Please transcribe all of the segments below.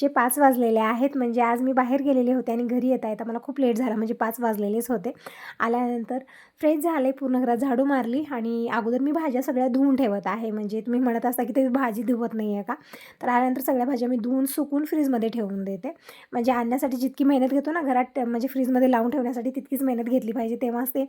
जे पाच वाजलेले आहेत. म्हणजे आज मी बाहेर गेलेले होते आणि घरी येता येता मला खूप लेट झाला. म्हणजे पाच वाजलेलेच होते. आल्यानंतर फ्रेश झाले पूर्ण घरात झाडू मारली आणि अगोदर मी भाज्या सगळ्या धुवून ठेवत आहे. म्हणजे तुम्ही म्हणत असता की ते भाजी धुवत नाही आहे का? तर आल्यानंतर सगळ्या भाज्या मी धुवून सुकून फ्रीजमध्ये ठेवून देते. म्हणजे आणण्यासाठी जितकी मेहनत घेतो ना घरात म्हणजे फ्रीजमध्ये लावून ठेवण्यासाठी तितकीच मेहनत घेतली पाहिजे. तेव्हाच ते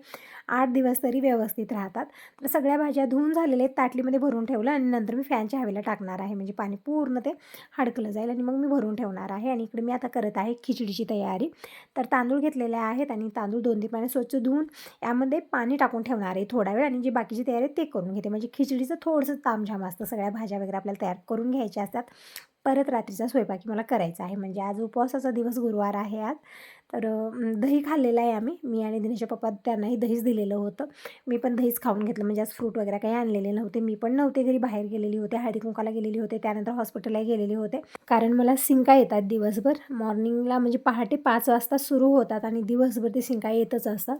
आठ दिवस तरी व्यवस्थित राहतात. तर सगळ्या भाज्या धुवून झालेल्या आहेत ताटलीमध्ये भरून ठेवलं आणि नंतर मी फॅनच्या हवेला टाकणार आहे. म्हणजे पाणी पूर्ण ते हडकलं जाईल आणि मग मी भरून ठेवणार आहे. आणि इकडे मी आता करत आहे खिचडीची तयारी. तर तांदूळ घेतलेले आहेत आणि तांदूळ दोन तीन पाणी स्वच्छ धुवून यामध्ये पाणी टाकून ठेवणार आहे थोडा वेळ आणि जी बाकीची तयारी आहे ते करून घेते. म्हणजे खिचडीचं थोडंसं तामझाम असतं. सगळ्या भाज्या वगैरे आपल्याला तयार करून घ्यायच्या असतात. परत रात्रीचा स्वयंपाकी मला करायचा आहे. म्हणजे आज उपवासाचा दिवस गुरुवार आहे आज. तर दही खाल्लेलं आहे आम्ही. मी आणि दिनेशच्या पप्पा त्यांनाही दहीच दिलेलं होतं. मी पण दहीच खाऊन घेतलं. म्हणजे आज फ्रूट वगैरे काही आणलेले नव्हते. मी पण नव्हते घरी बाहेर गेलेली होते. हळदी कुंकाला गेलेली होते. त्यानंतर हॉस्पिटलला गेलेले होते. कारण मला सिंका येतात दिवसभर. मॉर्निंगला म्हणजे पहाटे पाच वाजता सुरू होतात आणि दिवसभर ते सिंका येतच असतात.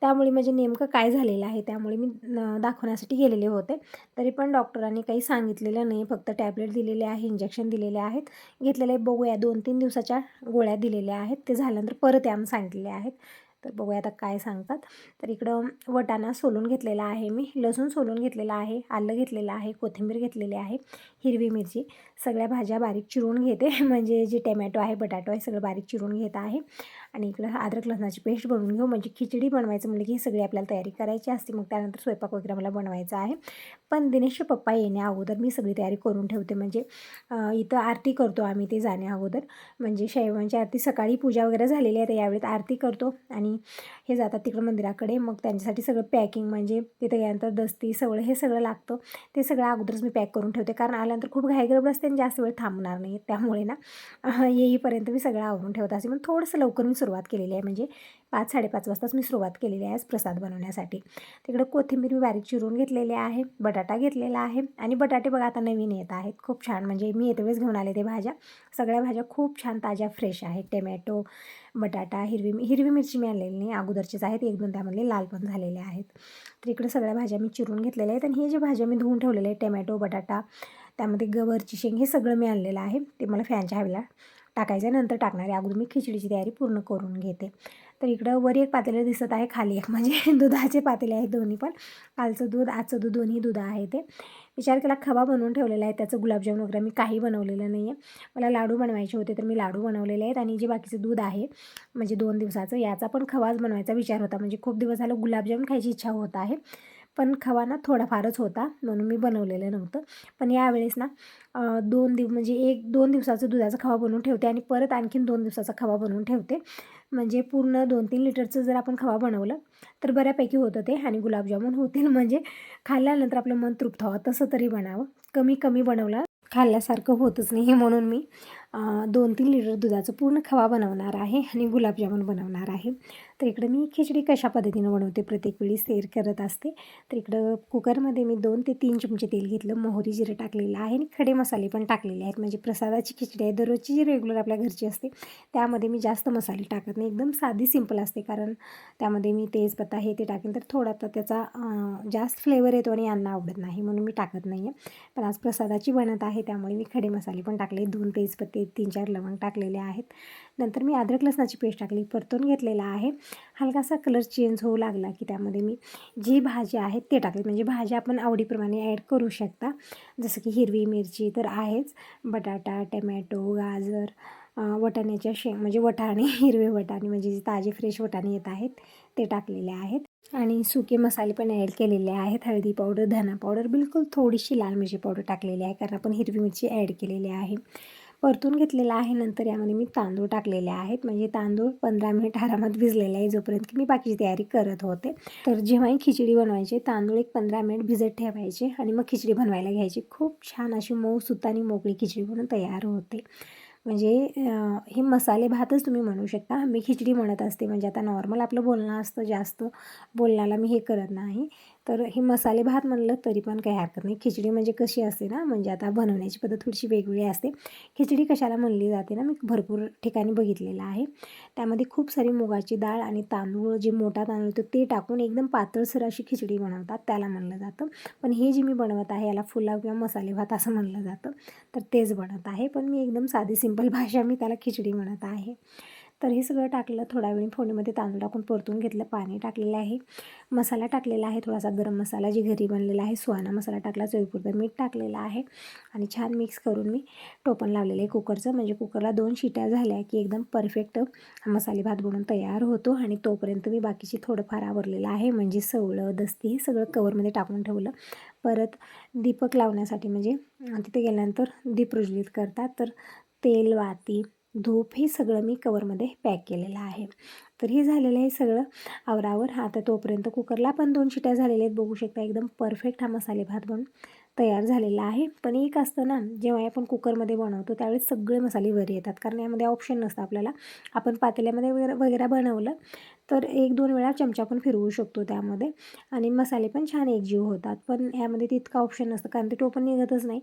त्यामुळे म्हणजे नेमकं काय झालेलं आहे त्यामुळे मी दाखवण्यासाठी गेलेले होते. तरी पण डॉक्टरांनी काही सांगितलेलं नाही. फक्त टॅबलेट दिलेले आहे इंजेक्शन दिलेले आहेत. घेतलेले बघूया. दोन तीन दिवसाच्या गोळ्या दिलेल्या आहेत. ते झाल्यानंतर परत त्याम सांगितलेले आहेत. तर बघूया आता काय सांगतात. तर इकडं वटाणा सोलून घेतलेला आहे मी. लसूण सोलून घेतलेला आहे. आलं घेतलेलं आहे. कोथिंबीर घेतलेली आहे. हिरवी मिरची. सगळ्या भाज्या बारीक चिरून घेते. म्हणजे जे टमॅटो आहे बटाटो आहे सगळं बारीक चिरून घेत आहे. आणि इकडं अद्रक लसणाची पेस्ट बनवून घेऊ. म्हणजे खिचडी बनवायचं म्हणजे की ही सगळी आपल्याला तयारी करायची असते. मग त्यानंतर स्वयंपाक वगैरे मला बनवायचा आहे. पण दिनेशचे पप्पा येण्या अगोदर मी सगळी तयारी करून ठेवते. म्हणजे इथं आरती करतो आम्ही ते जाण्या अगोदर. म्हणजे शैवांची आरती सकाळी पूजा वगैरे झालेली आहे. तर यावेळेत आरती करतो. आणि हे जातात तिकडं मंदिराकडे. मग त्यांच्यासाठी सगळं पॅकिंग म्हणजे तिथे गेल्यानंतर दस्ती सगळं हे सगळं लागतं. ते सगळं अगोदरच मी पॅक करून ठेवते. कारण आल्यानंतर खूप घाईगरब असते आणि जास्त वेळ थांबणार नाही. त्यामुळे ना येईपर्यंत मी सगळं आवरून ठेवत असे मग थोडंसं लवकर मी सुरुवात केलेली आहे. म्हणजे पाच साडेपाच वाजताच मी सुरुवात केलेली आहे प्रसाद बनवण्यासाठी. तिकडं कोथिंबीर मी बारीक चिरून घेतलेली आहे बटाटा घेतलेला आहे आणि बटाटे बघा आता नवीन येत आहेत. खूप छान म्हणजे मी येतेवेळेस घेऊन आले ते भाज्या. सगळ्या भाज्या खूप छान ताज्या फ्रेश आहेत. टोमॅटो बटाटा हिरवी हिरवी मिरची मी आणलेली नाही अगोदरचीच आहेत. एक दोन त्यामधले लाल पण झालेले आहेत. तर इकडे सगळ्या भाज्या मी चिरून घेतलेल्या आहेत आणि हे जे भाज्या मी धुवून ठेवलेले आहेत टमॅटो बटाटा त्यामध्ये गवरची शेंग हे सगळं मी आणलेलं आहे. ते मला फॅनच्या हवेला टाकायचं नंतर टाकणार आहे. अगोदर मी खिचडीची तयारी पूर्ण करून घेते. तर इकडं वर एक पातेलं दिसत आहे खाली. एक म्हणजे दुधाचे पातेले आहेत दोन्ही पण. कालचं दूध आजचं दूध दोन्ही दूध आहे ते. विचार केला खवा बनवून ठेवलेला आहे. त्याचं गुलाबजाम वगैरे मी काही बनवलेलं नाही आहे मला लाडू बनवायचे होते तर मी लाडू बनवलेले आहेत. आणि जे बाकीचं दूध आहे म्हणजे दोन दिवसाचं याचा पण खवाच बनवायचा विचार होता. म्हणजे खूप दिवस झालं गुलाबजाम खायची इच्छा होत आहे. पण खवा ना थोडाफारच होता म्हणून मी बनवलेलं नव्हतं. पण यावेळेस ना दोन दिव म्हणजे एक दोन दिवसाचं दुधाचा खवा बनवून ठेवते आणि परत आणखीन दोन दिवसाचा खवा बनवून ठेवते. म्हणजे पूर्ण दोन तीन लिटरचं जर आपण खवा बनवलं तर बऱ्यापैकी होतं ते आणि गुलाबजामुन होतील. म्हणजे खाल्ल्यानंतर आपलं मन तृप्त व्हावं तसं तरी बनावं. कमी कमी बनवलं खाल्ल्यासारखं होतच नाही म्हणून मी दोन तीन लिटर दुधाचं पूर्ण खवा बनवणार आहे आणि गुलाबजामुन बनवणार आहे. तर इकडं मी खिचडी कशा पद्धतीनं बनवते? प्रत्येक वेळी शेअर करत असते. तर इकडं कुकरमध्ये मी दोन ते तीन चमचे तेल घेतलं. मोहरी जिरं टाकलेलं आहे आणि खडे मसाले पण टाकलेले आहेत. म्हणजे प्रसादाची खिचडी आहे. दररोजची जी रेग्युलर आपल्या घरची असते त्यामध्ये मी जास्त मसाले टाकत नाही. एकदम साधी सिंपल असते. कारण त्यामध्ये मी तेजपत्ता हे ते टाकेन तर थोडा तर त्याचा जास्त फ्लेवर येतो आणि यांना आवडत नाही. म्हणून मी टाकत नाही आहे पण आज प्रसादाची बनत आहे. त्यामुळे मी खडे मसाले पण टाकले दोन तेजपत्ते तीन चार लवंग टाकलेले आहेत. नंतर मी अद्रक लसणाची पेस्ट टाकली. परतून घेतलेला आहे. हलकासा कलर चेंज होऊ लागला की त्यामध्ये मी जी भाजी आहेत ते टाकले. म्हणजे भाज्या आपण आवडीप्रमाणे ॲड करू शकता. जसं की हिरवी मिरची तर आहेच. बटाटा टमॅटो गाजर वटाण्याच्या शेंग म्हणजे वटाणे हिरवे वटाणे म्हणजे जे ताजे फ्रेश वटाणे येत आहेत ते टाकलेले आहेत. आणि सुके मसाले पण ॲड केलेले आहेत. हळदी पावडर धना पावडर बिलकुल थोडीशी लाल मिरची पावडर टाकलेली आहे. कारण आपण हिरवी मिरची ॲड केलेली आहे. परतून घेतलेला आहे. नंतर यामध्ये मी तांदूळ टाकलेले आहेत. म्हणजे तांदूळ पंधरा मिनिट आरामात भिजलेले आहे जोपर्यंत की मी बाकीची तयारी करत होते. तर जेव्हाही खिचडी बनवायची तांदूळ एक पंधरा मिनिट भिजत ठेवायचे आणि मग खिचडी बनवायला घ्यायची. खूप छान अशी मऊ सुत आणि मोकळी खिचडी बनून तयार होते. म्हणजे हे मसाले भातच तुम्ही म्हणू शकता. मी खिचडी म्हणत असते. म्हणजे आता नॉर्मल आपलं बोलणं असतं जास्त. बोलण्याला मी हे करत नाही. तर हे मसाले भात म्हणलं तरी पण काही हरकत नाही. खिचडी म्हणजे कशी असते ना म्हणजे आता बनवण्याची पद्धत थोडीशी वेगवेगळी असते. खिचडी कशाला म्हणली जाते ना मी भरपूर ठिकाणी बघितलेलं आहे. त्यामध्ये खूप सारी मुगाची डाळ आणि तांदूळ जे मोठा तांदूळ होतो ते टाकून एकदम पातळसर अशी खिचडी बनवतात त्याला म्हणलं जातं. पण हे जे मी बनवत आहे याला फुलाव किंवा मसाले भात असं म्हणलं जातं. तर तेच बनत आहे. पण मी एकदम साधी सिंपल भाषा मी त्याला खिचडी म्हणत आहे. तर हे सगळं टाकलं थोड्या वेळी फोडणीमध्ये तांदूळ टाकून परतून घेतलं पाणी टाकलेलं आहे. मसाला टाकलेला आहे थोडासा गरम मसाला जी घरी बनलेला आहे सुहाना मसाला टाकला चवीपुरतं मीठ टाकलेलं आहे. आणि छान मिक्स करून मी टोपण लावलेलं आहे कुकरचं. म्हणजे कुकरला दोन शिट्या झाल्या की एकदम परफेक्ट मसाले भात बनून तयार होतो. आणि तोपर्यंत मी बाकीची थोडंफार आवरलेलं आहे. म्हणजे सवळं दस्ती हे सगळं कवरमध्ये टाकून ठेवलं. परत दीपक लावण्यासाठी म्हणजे तिथे गेल्यानंतर दीप प्रज्वलित करतात. तर तेल वाती धूप हे सगळं मी कवरमध्ये पॅक केलेलं आहे. तर हे झालेलं आहे सगळं आवरावर. आता तोपर्यंत कुकरला पण दोन शिट्या झालेल्या आहेत. बघू शकता एकदम परफेक्ट हा मसाले भात बनून तयार झालेला आहे. पण एक असतं ना जेव्हा आपण कुकरमध्ये बनवतो त्यावेळेस सगळे मसाले वर येतात. कारण यामध्ये ऑप्शन नसतं आपल्याला. आपण पातेल्यामध्ये वगैरे वगैरे बनवलं तर एक दोन वेळा चमचा पण फिरवू शकतो त्यामध्ये. आणि मसाले पण छान एकजीव होतात. पण यामध्ये तितका ऑप्शन नसतं कारण ते टोपण निघतच नाही.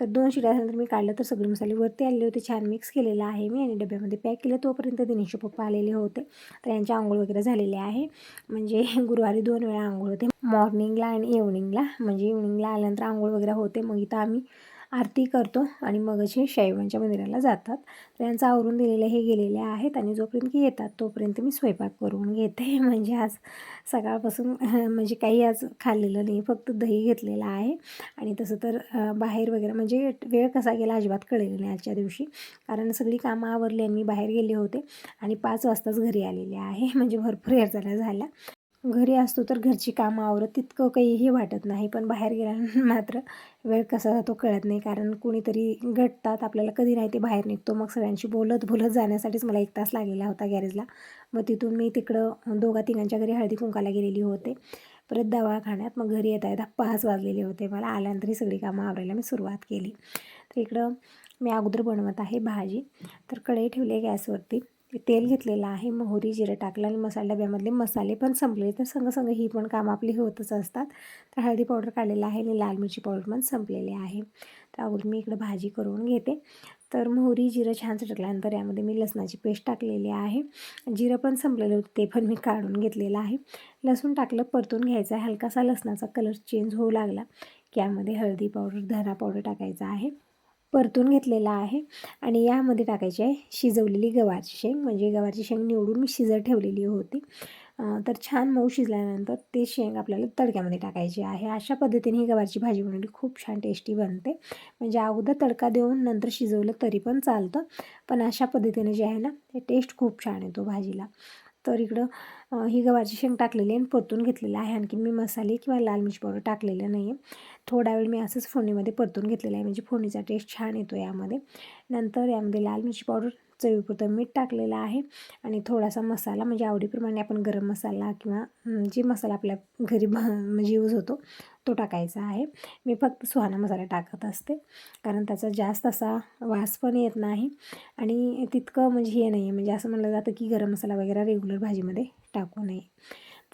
तर दोन शिट्यानंतर मी काढलं तर सगळे मसाले वरती आलेले होते. छान मिक्स केलेलं आहे मी आणि डब्यामध्ये पॅक केलं. तोपर्यंत दिनेशचे पप्पा आलेले होते. तर यांचे आंघोळ वगैरे झालेले आहे. म्हणजे गुरुवारी दोन वेळा आंघोळ होते. मॉर्निंगला आणि इव्हनिंगला म्हणजे इव्हनिंगला आल्यानंतर आंघोळ वगैरे होते. मग इथं आम्ही आरती करतो आणि मग असे शैवांच्या मंदिराला जातात. तर यांचं आवरून दिलेले हे गेलेले आहेत आणि जोपर्यंत की येतात तोपर्यंत मी स्वयंपाक करून घेते. म्हणजे आज सकाळपासून म्हणजे काही आज खाल्लेलं नाही फक्त दही घेतलेलं आहे. आणि तसं तर बाहेर वगैरे म्हणजे वेळ कसा गेला अजिबात कळलेलं नाही आजच्या दिवशी. कारण सगळी कामं आवरली आणि मी बाहेर गेले होते आणि पाच वाजताच घरी आलेले आहे. म्हणजे भरपूर झाल्या झाल्या. घरी असतो तर घरची कामं आवरत तितकं काहीही वाटत नाही. पण बाहेर गेल्यानंतर मात्र वेळ कसा जातो कळत नाही. कारण कोणीतरी गटतात आपल्याला कधी नाही ते बाहेर निघतो. मग सगळ्यांशी बोलत बोलत जाण्यासाठीच मला एक तास लागलेला होता गॅरेजला. मग तिथून मी तिकडं दोघा तिघांच्या घरी हळदी कुंकाला गेलेली होते. परत दवाखान्यात. मग घरी येता येता पाच वाजलेले होते. मला आल्यानंतर ही सगळी कामं आवरायला मी सुरुवात केली. तर इकडं मी अगोदर बनवत आहे भाजी. तर कढई ठेवली आहे गॅसवरती. तेल घेतलेलं आहे मोहरी जिरं टाकलं आणि मसाला डब्यामधले मसाले पण संपले तर संग संग ही पण काम आपली होतच असतात. तर हळदी पावडर काढलेलं आहे आणि लाल मिरची पावडर पण संपलेले आहे. तर अगोदर मी इकडं भाजी करून घेते. तर मोहरी जिरं छान चटकल्यानंतर यामध्ये मी लसणाची पेस्ट टाकलेली आहे. जिरं पण संपलेलं होतं ते पण मी काढून घेतलेलं आहे. लसूण टाकलं परतून घ्यायचं आहे. हलकासा लसणाचा कलर चेंज होऊ लागला की यामध्ये हळदी पावडर धना पावडर टाकायचा आहे. परतून घेतलेला आहे आणि यामध्ये टाकायची आहे शिजवलेली गवारची शेंग. म्हणजे गवारची शेंग निवडून मी शिजत ठेवलेली होती. तर छान मऊ शिजल्यानंतर ते शेंग आपल्याला तडक्यामध्ये टाकायची आहे. अशा पद्धतीने ही गवारची भाजी बनवली. खूप छान टेस्टी बनते. म्हणजे अगोदर तडका देऊन नंतर शिजवलं तरी पण चालतं. पण अशा पद्धतीने जे आहे ना ते टेस्ट खूप छान येतो भाजीला. तर इकडं ही गव्हाची शेंग टाकलेली आहे आणि परतून घेतलेलं आहे. आणखी मी मसाले किंवा लाल मिरची पावडर टाकलेलं नाही आहे थोडा वेळ मी असंच फोडणीमध्ये परतून घेतलेलं आहे. म्हणजे फोडणीचा टेस्ट छान येतो यामध्ये. नंतर यामध्ये लाल मिरची पावडर चवीपुरतं मीठ टाकलेलं आहे. आणि थोडासा मसाला म्हणजे आवडीप्रमाणे आपण गरम मसाला किंवा जे मसाला आपल्या घरी म्हणजे यूज होतो तो टाकायचा आहे. मी फक्त सुहाना मसाला टाकत असते. कारण त्याचा जास्त असा वास पण येत नाही. आणि तितकं म्हणजे हे नाही आहे म्हणजे असं म्हणलं जातं की गरम मसाला वगैरे रेग्युलर भाजीमध्ये टाकू नये.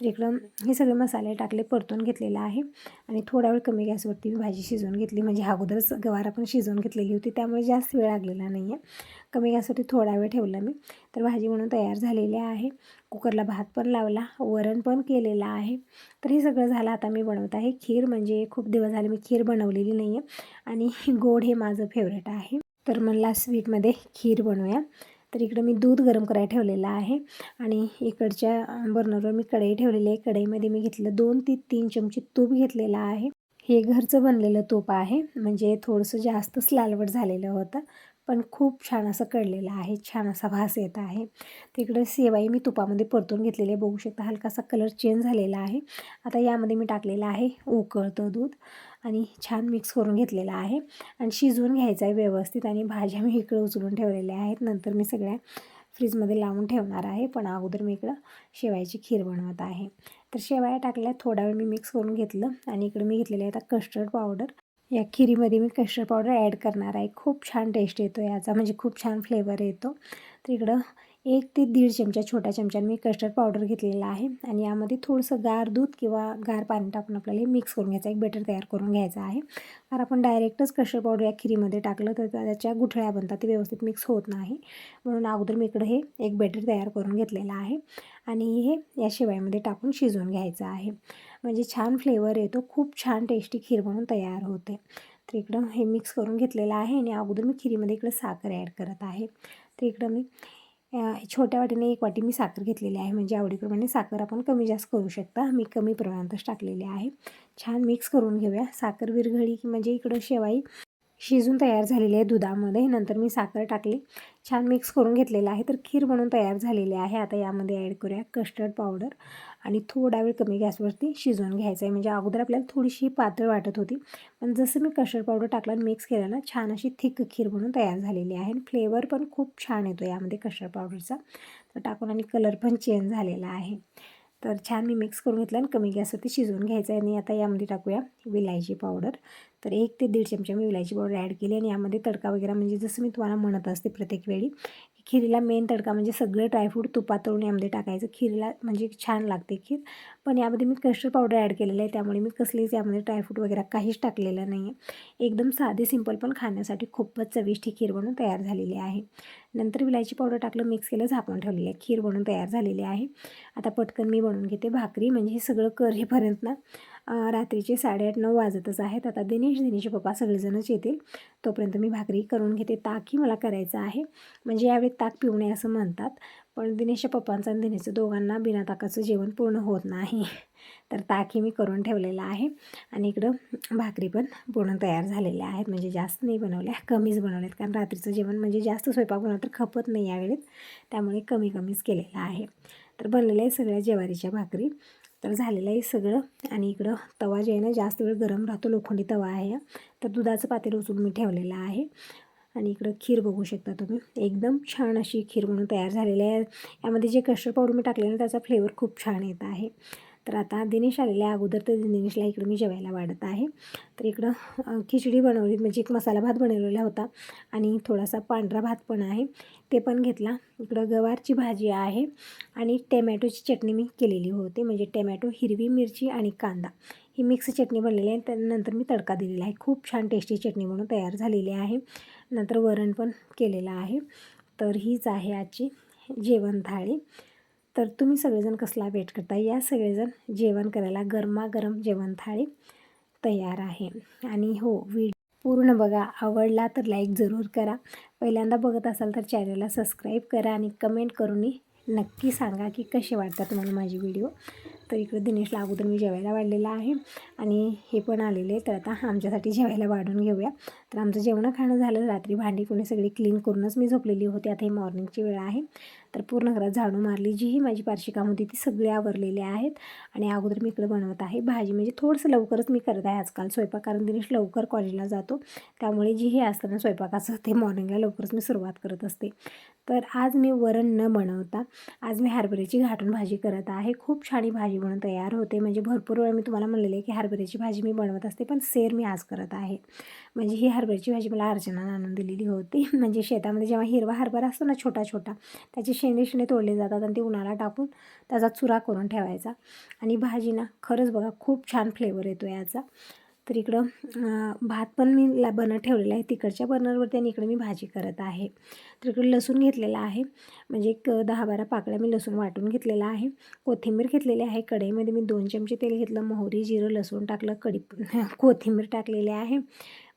तर इकडं हे सगळे मसाले टाकले परतून घेतलेला आहे. आणि थोडा वेळ कमी गॅसवरती मी भाजी शिजवून घेतली. म्हणजे अगोदरच गवार आपण शिजवून घेतलेली होती त्यामुळे जास्त वेळ लागलेला नाही आहे कमी गॅसवरती थोडा वेळ ठेवला मी. तर भाजी म्हणून तयार झालेली आहे. कुकरला भात पण लावला वरण पण केलेलं आहे. तर हे सगळं झालं आता मी बनवत आहे खीर. म्हणजे खूप दिवस झाले मी खीर बनवलेली नाही आहे आणि गोड हे माझं फेवरेट आहे. तर मला स्वीटमध्ये खीर बनवूया. तर इकडं मी दूध गरम करायला ठेवलेलं आहे. आणि इकडच्या बर्नरवर मी कढई ठेवलेली आहे. कढईमध्ये मी घेतलं दोन ते तीन चमचे तूप घेतलेलं आहे. हे घरचं बनलेलं तूप आहे. म्हणजे थोडंसं जास्तच लालवट झालेलं होतं. पण खूप छान असं कळलेलं आहे. छान असा भास येत आहे. तिकडं सेवाई मी तुपामध्ये परतून घेतलेले बघू शकता हलकासा कलर चेंज झालेला आहे. आता यामध्ये मी टाकलेलं आहे उकळतं दूध आणि छान मिक्स करून घेतलेलं आहे. आणि शिजवून घ्यायचं आहे व्यवस्थित आणि भाज्या मी इकडं उचलून ठेवलेल्या आहेत. नंतर मी सगळ्या फ्रीजमध्ये लावून ठेवणार आहे. पण अगोदर मी इकडं शेवायची खीर बनवत आहे. तर शेवाया टाकल्या थोडा वेळ मी मिक्स करून घेतलं आणि इकडं मी घेतलेलं आहे आता कस्टर्ड पावडर. या खिरीमध्ये मी कस्टर्ड पावडर ॲड करणार आहे. खूप छान टेस्ट येतो याचा म्हणजे खूप छान फ्लेवर येतो. तर इकडं एक ते दीड चमचा छोट्या चमच्यानं मी कस्टर्ड पावडर घेतलेला आहे आणि यामध्ये थोडंसं गार दूध किंवा गार पाणी टाकून आपल्याला हे मिक्स करून घ्यायचं एक बेटर तयार करून घ्यायचं आहे. तर आपण डायरेक्टच कस्टर्ड पावडर या खिरीमध्ये टाकलं तर त्याच्या गुठळ्या बनतात. ते व्यवस्थित मिक्स होत नाही. म्हणून अगोदर मी इकडं हे एक बेटर तयार करून घेतलेलं आहे आणि हे या शिवायमध्ये टाकून शिजवून घ्यायचं आहे. म्हणजे छान फ्लेवर येतो. खूप छान टेस्टी खीर म्हणून तयार होते. तर इकडं हे मिक्स करून घेतलेलं आहे आणि अगोदर मी खिरीमध्ये इकडं साखर ॲड करत आहे. तर इकडं मी छोट्या वाटीने एक वाटी मी साखर घेतलेली आहे. म्हणजे आवडीप्रमाणे साखर आपण कमी जास्त करू शकता. मी कमी प्रमाणातच टाकलेली आहे. छान मिक्स करून घेऊया. साखर विरघळी की म्हणजे इकडं शेवाई शिजून तयार झालेली आहे दुधामध्ये. नंतर मी साखर टाकली. छान मिक्स करून घेतलेलं आहे. तर खीर बनून तयार झालेली आहे. आता यामध्ये ॲड करूया कस्टर्ड पावडर आणि थोडा वेळ कमी गॅसवरती शिजवून घ्यायचं आहे म्हणजे अगोदर आपल्याला थोडीशी पातळ वाटत होती. पण जसं मी कशर पावडर टाकला आणि मिक्स केलं ना छान अशी थिक खीर म्हणून तयार झालेली आहे. आणि फ्लेवर पण खूप छान येतो यामध्ये कशर पावडरचा. तर टाकून आणि कलर पण चेंज झालेला आहे. तर छान मी मिक्स करून घेतलं आणि कमी गॅसवरती शिजवून घ्यायचं आहे आणि आता यामध्ये टाकूया विलायची पावडर. तर एक ते दीड चमचा मी विलायची पावडर ॲड केली आणि यामध्ये तडका वगैरे म्हणजे जसं मी तुम्हाला म्हणत असते प्रत्येक वेळी खिरीला मेन तडका म्हणजे सगळे ड्रायफ्रूट तुपात तळून यामध्ये टाकायचं. खिरीला म्हणजे छान लागते खीर. पण यामध्ये मी कस्टर्ड पावडर ॲड केलेलं आहे. त्यामुळे मी कसलीच यामध्ये ड्रायफ्रूट वगैरे काहीच टाकलेलं नाही आहे एकदम साधे सिंपल पण खाण्यासाठी खूपच चविष्ट खीर बनून तयार झालेली आहे. नंतर विलायची पावडर टाकलं मिक्स केलं झाकून ठेवलेली आहे. खीर बनून तयार झालेली आहे. आता पटकन मी बनवून घेते भाकरी. म्हणजे हे सगळं करेपर्यंत ना. रात्रीचे साडेआठ नऊ वाजतच आहेत. आता दिनेश दिनेशचे पप्पा सगळेजणच येतील. तोपर्यंत मी भाकरी करून घेते. ताकही मला करायचं आहे. म्हणजे यावेळी ताक पिऊ नये असं म्हणतात. पण दिनेशच्या पप्पांचं आणि दिनेशचं दोघांना बिना ताकाचं जेवण पूर्ण होत नाही. तर ताकही मी करून ठेवलेलं आहे. आणि इकडं भाकरी पण पूर्ण तयार झालेल्या आहेत. म्हणजे जास्त नाही बनवल्या कमीच बनवल्यात. कारण रात्रीचं जेवण म्हणजे जास्त स्वयंपाक बनवलं तर खपत नाही यावेळेत. त्यामुळे कमी कमीच केलेलं आहे. तर बनलेलं आहे सगळ्या ज्वारीच्या भाकरी. तर झालेलं आहे सगळं. आणि इकडं तवा जे आहे ना जास्त वेळ गरम राहतो लोखंडी तवा आहे तर दुधाचं पातेल उचलून मी ठेवलेलं आहे. आणि इकडं खीर बघू शकता तुम्ही. एकदम छान अशी खीर म्हणून तयार झालेली आहे. यामध्ये जे कस्टर्ड पावडर मी टाकलेलं त्याचा फ्लेवर खूप छान येत आहे. तर आता दिनेश आलेल्या अगोदर तर दिनेशला इकडं मी जेवायला वाढत आहे. तर इकडं खिचडी बनवली म्हणजे एक मसाला भात बनवलेला होता आणि थोडासा पांढरा भात पण आहे. ते पण घेतला. इकडं गवारची भाजी आहे आणि टॅमॅटोची चटणी मी केलेली होती. म्हणजे टॅमॅटो हिरवी मिरची आणि कांदा. ही मिक्स चटणी बनलेली आहे. त्यानंतर मी तडका दिलेला आहे. खूप छान टेस्टी चटणी म्हणून तयार झालेली आहे. नंतर वरण पण केलेलं आहे. तर हीच आहे आजची जेवण थाळी. तर तुम्ही सगळेजण कसला वेट करता? या सगळेजण जेवण करायला गरमागरम जेवण थाळी तयार आहे. आणि हो व्हिडिओ पूर्ण बघा. आवडला तर लाईक जरूर करा. पहिल्यांदा बघत असाल तर चॅनलला सबस्क्राईब करा आणि कमेंट करून नक्की सांगा की कसे वाटतात तुम्हाला माझे व्हिडिओ तर इकडे दिनेशला अगोदर मी जेवायला वाढलेला आहे. आणि हे पण आलेले तर आता आमच्यासाठी जेवायला वाढून घेऊया. तर आमचं जेवण खाणं झालं. रात्री भांडी कुणी सगळी क्लीन करूनच मी झोपलेली होती. आता ही मॉर्निंगची वेळ आहे. तर पूर्ण घरात झाडू मारली. जीही माझी पारशी होती. ती सगळी आवरलेली आहेत. आणि अगोदर मी इकडं बनवत आहे. भाजी म्हणजे थोडंसं लवकरच मी करत आहे आजकाल. स्वयंपाक कारण दिनेश लवकर कॉलेजला जातो. त्यामुळे जी हे असतं ना स्वयंपाकाचं ते मॉर्निंगला लवकरच मी सुरुवात करत असते. तर आज मी वरण न बनवता आज मी हरभऱ्याची घाटून भाजी करत आहे. खूप छान भाजी बनवून तयार होते. म्हणजे भरपूर वेळा मी तुम्हाला म्हणलेले आहे की हरभऱ्याची भाजी मी बनवत असते. पण सेर मी आज करत आहे. म्हणजे ही हरभऱ्याची भाजी मला अर्चनानं आणून दिलेली होती. म्हणजे शेतामध्ये जेव्हा हिरवा हरभरा असतो ना छोटा छोटा त्याचे शेंडे शेंडे तोडले जातात आणि ते उन्हाला टाकून त्याचा चुरा करून ठेवायचा. आणि भाजी ना खरंच बघा खूप छान फ्लेवर येतो याचा. तर इकडं भात पण मी ला बनत ठेवलेला आहे. तिकडच्या बर्नरवरती आणि इकडे मी भाजी करत आहे. तर इकडे लसूण घेतलेला आहे. म्हणजे एक दहा बारा पाकळ्या मी लसूण वाटून घेतलेला आहे. कोथिंबीर घेतलेली आहे. कढईमध्ये मी दोन चमचे तेल घेतलं. मोहरी जिरं लसूण टाकलं. कढी कोथिंबीर टाकलेली आहे.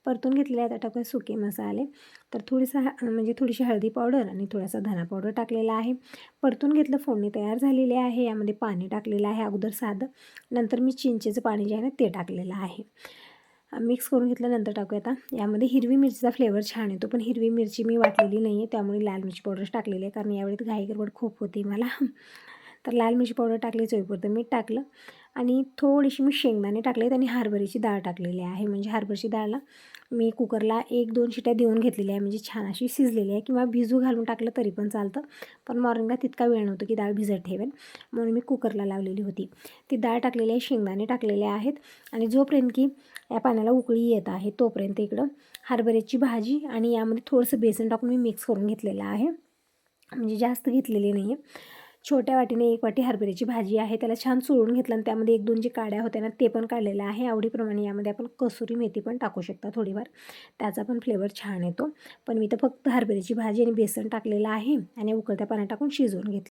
परतून घेतलेले आता टाकूया सुके मसाले. तर थोडीसा म्हणजे थोडीशी हळदी पावडर आणि थोडासा धना पावडर टाकलेला आहे. परतून घेतलं फोडणी तयार झालेली आहे. यामध्ये पाणी टाकलेलं आहे अगोदर साधं. नंतर मी चिंचेचं पाणी जे आहे ना ते टाकलेलं आहे. मिक्स करून घेतल्यानंतर टाकूया आता. यामध्ये हिरवी मिरचीचा फ्लेवर छान येतो. पण हिरवी मिरची मी वाटलेली नाही आहे त्यामुळे लाल मिरची पावडर टाकलेली आहे. कारण यावेळी घाई गडबड खूप होती मला. तर लाल मिरची पावडर टाकली चवीपुरतं मीठ टाकलं. आणि थोडीशी मी शेंगदाणे टाकलेत आणि हरभऱ्याची डाळ टाकलेली आहे. म्हणजे हरभऱ्याची डाळला मी कुकरला एक दोन शिट्या देऊन घेतलेली आहे. म्हणजे छान अशी शिजलेली आहे. किंवा भिजू घालून टाकलं तरी पण चालतं. पण मॉर्निंगला तितका वेळ नव्हतो की डाळ भिजत ठेवेन. म्हणून मी कुकरला लावलेली होती. ती डाळ टाकलेली आहे. शेंगदाणे टाकलेले आहेत. आणि जोपर्यंत की या पाण्याला उकळी येत आहे तोपर्यंत इकडं हरभऱ्याची भाजी आणि यामध्ये थोडंसं बेसन टाकून मी मिक्स करून घेतलेलं आहे. म्हणजे जास्त घेतलेली नाही आहे छोट्या वाटीने एक वाटी हरभऱ्याची भाजी आहे त्याला छान चोळून घेतलं आणि त्यामध्ये एक दोन जे काड्या होत्या ना ते पण काढलेलं आहे. आवडीप्रमाणे यामध्ये आपण कसुरी मेथी पण टाकू शकता थोडीफार. त्याचा पण फ्लेवर छान येतो. पण मी तर फक्त हरभऱ्याची भाजी आणि बेसन टाकलेलं आहे आणि उकळत्या पाण्यात टाकून शिजवून घेतलं.